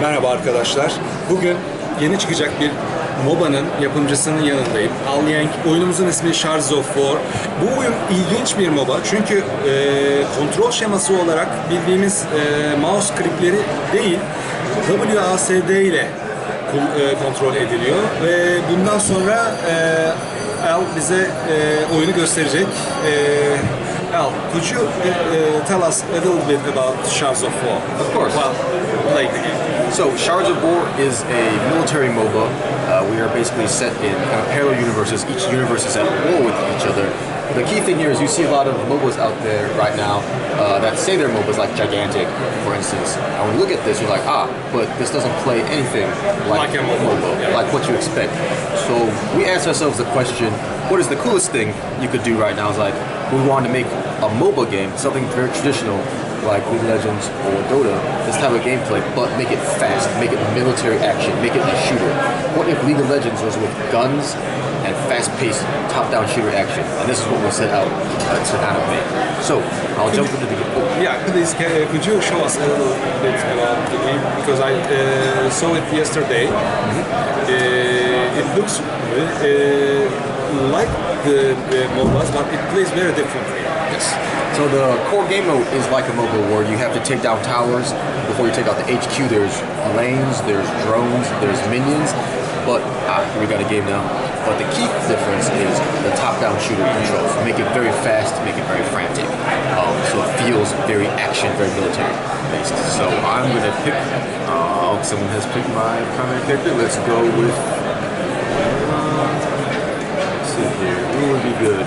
Merhaba arkadaşlar. Bugün yeni çıkacak bir MOBA'nın yapımcısının yanındayım. Al Yang. Oyunumuzun ismi Shards of War. Bu oyun ilginç bir MOBA çünkü e, kontrol şeması olarak bildiğimiz e, mouse klikleri değil, WASD ile e, kontrol ediliyor ve bundan sonra e, Al bize e, oyunu gösterecek. E, Al, could you uh, tell us a little bit about Shards of War? Of course. Well, play the game. So, Shards of War is a military MOBA. Uh, we are basically set in kind of parallel universes. Each universe is at war with each other. The key thing here is you see a lot of MOBAs out there right now uh, that say they're MOBAs, like Gigantic, for instance. And when you look at this, you're like, ah, but this doesn't play anything like, Like a MOBA, yeah. like what you expect. So we asked ourselves the question, what is the coolest thing you could do right now? Is like, we wanted to make a mobile game, something very traditional, like League of Legends or Dota, this type of gameplay, but make it fast, make it military action, make it a shooter. What if League of Legends was with guns and fast-paced top-down shooter action? And this is what we set out uh, to kind of make. So I'll jump into the oh, Yeah, please, ca- uh, could you show us a little bit about the game? Because I uh, saw it yesterday. Uh, it looks uh, like the, the MOBAs, but it plays very differently. Yes. So the core game mode is like a mobile where you have to take down towers before you take out the HQ. There's lanes, there's drones, there's minions. But ah, we got a game now. But the key difference is the top-down shooter controls. Make it very fast, make it very frantic. Um, so it feels very action, very military based. So I'm gonna pick. Oh, someone has picked my primary character. Let's go with. uh, Let's see here. Who would be good?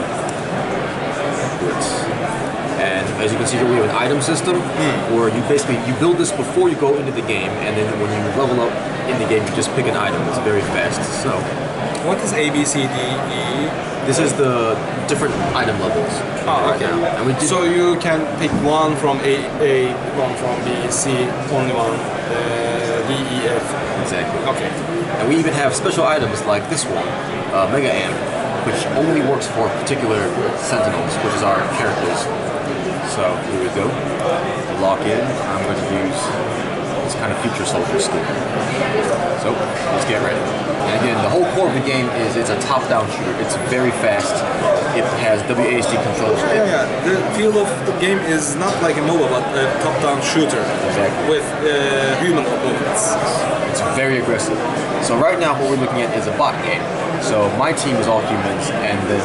Good. And as you can see here, we have an item system where you basically you build this before you go into the game, and then when you level up in the game, you just pick an item. It's very fast. So What is A, B, C, D, E? this is the different item levels Oh, right now, we So you can pick one from A, A one from B, C, only one, uh, D, E, F. exactly. Okay. And we even have special items like this one, uh, Mega Amp, which only works for particular Sentinels, which is our characters. So here we go. Lock in. I'm going to use this kind of future soldier skin. So let's get ready. And again, the whole core of the game is it's a top-down shooter. It's very fast. It has WASD controls. Yeah, yeah. The feel of the game is not like a MOBA, but a top-down shooter Exactly. with uh, human opponents. Very aggressive. So right now, what we're looking at is a bot game. So my team is all humans, and then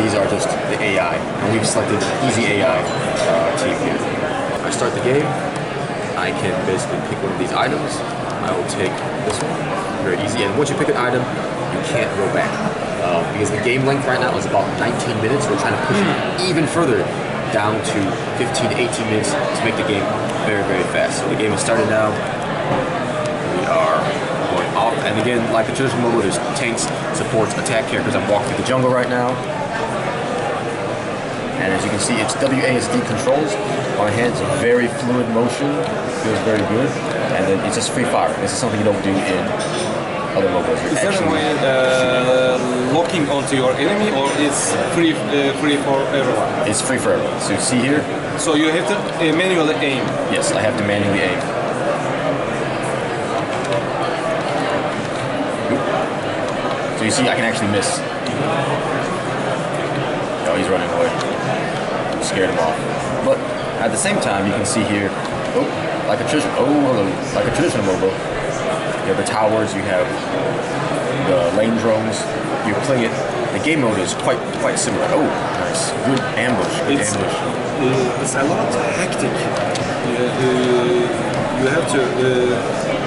these are just the AI, and we've selected an easy AI uh, team here. I start the game. I can basically pick one of these items. I will take this one. Very easy. And once you pick an item, you can't go back. Uh, because the game length right now is about 19 minutes. We're trying to push it even further down to 15 to 18 minutes to make the game very, very fast. So the game has started now. We are. And again, like a traditional mobile, there's tanks, supports, attack characters. I'm walking through the jungle right now. And as you can see, it's WASD controls. On the hand, it's a very fluid motion. Feels very good. And then it's just free fire. This is something you don't do in other mobiles. You're Is there a way uh, locking onto your enemy, or it's free uh, free for everyone? it's free for everyone. So you see here, So you have to uh, manually aim. yes, I have to manually aim. So you see, I can actually miss. Oh, he's running away. Scared him off. But at the same time, you can see here, oh, like a traditional, oh, hello, like a traditional mobile. You have the towers, you have the lane drones. You play it. The game mode is quite quite similar. Oh, nice, good ambush, good It's- ambush. Uh, it's a lot hectic. Uh, uh, you have to uh,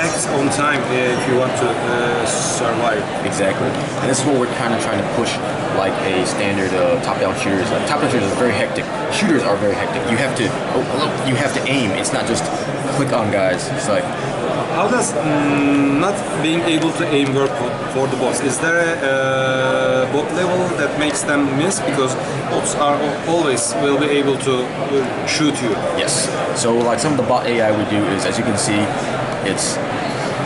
act on time if you want to uh, survive. Exactly. And this is what we're kind of trying to push like a standard uh, top-down shooters. Like top-down shooters are very hectic. Shooters are very hectic. You have to oh. You have to aim. It's not just click on guys. It's like How does mm, not being able to aim work for, for the boss? Is there a uh, bot level that makes them miss because bots are always will be able to uh, shoot you? yes. So like some of the bot AI we do is as you can see, it's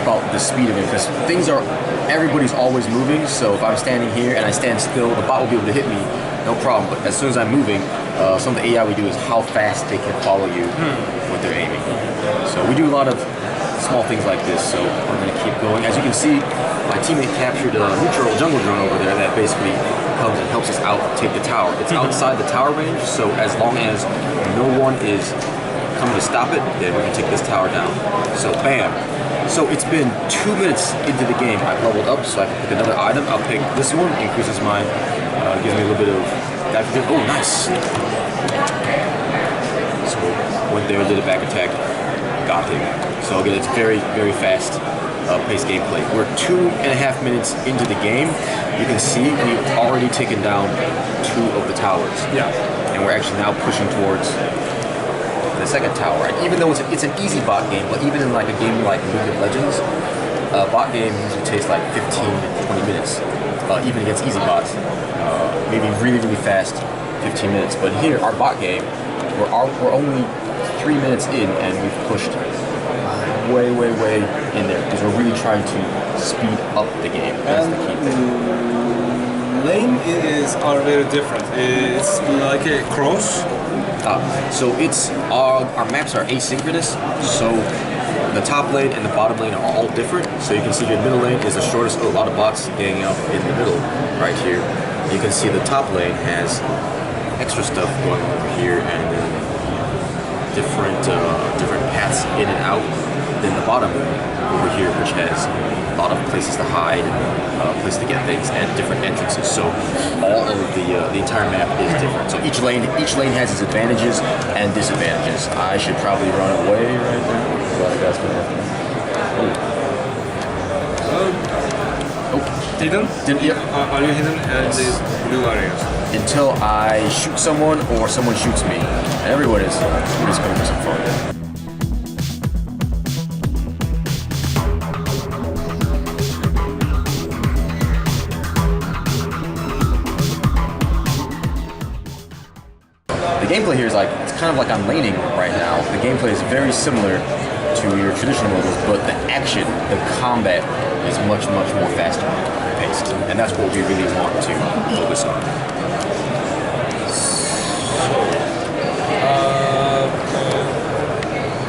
about the speed of it because things are everybody's always moving. So if I'm standing here and I stand still, the bot will be able to hit me, no problem. But as soon as I'm moving, uh, some of the AI we do is how fast they can follow you when they're aiming. So we do a lot of small things like this. So we're gonna keep going. As you can see, my teammate captured a neutral jungle drone over there that basically comes and helps us out take the tower. It's outside the tower range, so as long as no one is coming to stop it, then we can take this tower down. So bam. So it's been two minutes into the game. I've leveled up, so I can pick another item. I'll pick this one, increases my, uh, gives me a little bit of. Oh, nice. So went there, did a back attack, got him. So again, it's very, very fast uh, paced gameplay. We're two and a half minutes into the game. You can see we've already taken down two of the towers. Yeah. And we're actually now pushing towards the second tower. And even though it's, a, it's an easy bot game, but even in like a game like League of Legends, a bot game usually takes like 15 to 20 minutes, uh, even against easy bots. Uh, maybe really, really fast, 15 minutes. But here, our bot game, we're, our, we're only three minutes in and we've pushed way, way, way in there because we're really trying to speed up the game. That's the key thing. lane is are very different. It's like a cross. Uh, so it's our, our maps are asynchronous. So the top lane and the bottom lane are all different. So you can see the middle lane is the shortest. A lot of bots ganging up in the middle right here. You can see the top lane has extra stuff going over here and then different uh, different paths in and out than the bottom over here, which has a lot of places to hide, uh, places to get things, and different entrances. So all of the uh, the entire map is different. So each lane each lane has its advantages and disadvantages. I should probably run away right there. But that's. Oh, Hidden? Didn't- yep. Are, are you hidden in these blue areas? until I shoot someone or someone shoots me. Everyone is we're just going for some fun. The gameplay here is like it's kind of like I'm laning right now. The gameplay is very similar to your traditional MOBAs, but the action, the combat is much, much more faster paced. And that's what we really want to focus on.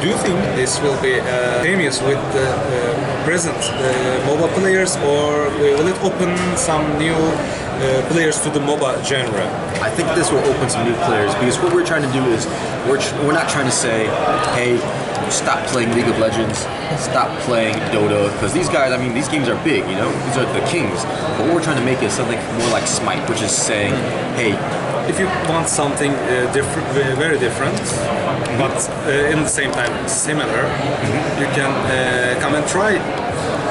Do you think this will be uh, famous with the uh, present uh, MOBA players, or will it open some new uh, players to the MOBA genre? I think this will open some new players because what we're trying to do is we're, tr- we're not trying to say, hey, stop playing League of Legends, stop playing Dota, because these guys, I mean, these games are big, you know, these are the kings. But what we're trying to make is something more like Smite, which is saying, hey, If you want something uh, different, very different, but uh, in the same time similar, you can uh, come and try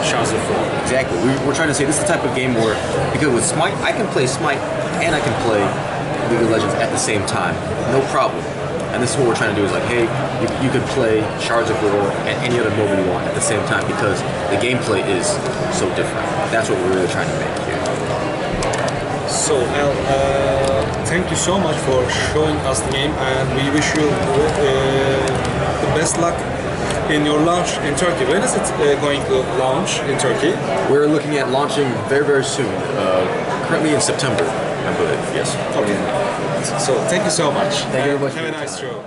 Shards of War. exactly, we, we're trying to say this is the type of game where, because with Smite, I can play Smite and I can play League of Legends at the same time, no problem. And this is what we're trying to do is like, hey, you, you could play Shards of War and any other MOBA you want at the same time because the gameplay is so different. That's what we're really trying to make here. So, Al, uh, thank you so much for showing us the game, and we wish you uh, the best luck in your launch in Turkey. When is it uh, going to launch in Turkey? We're looking at launching very, very soon, uh, currently in September, I believe, yes. Okay. So, thank you so much. Thank you very much Have a nice show.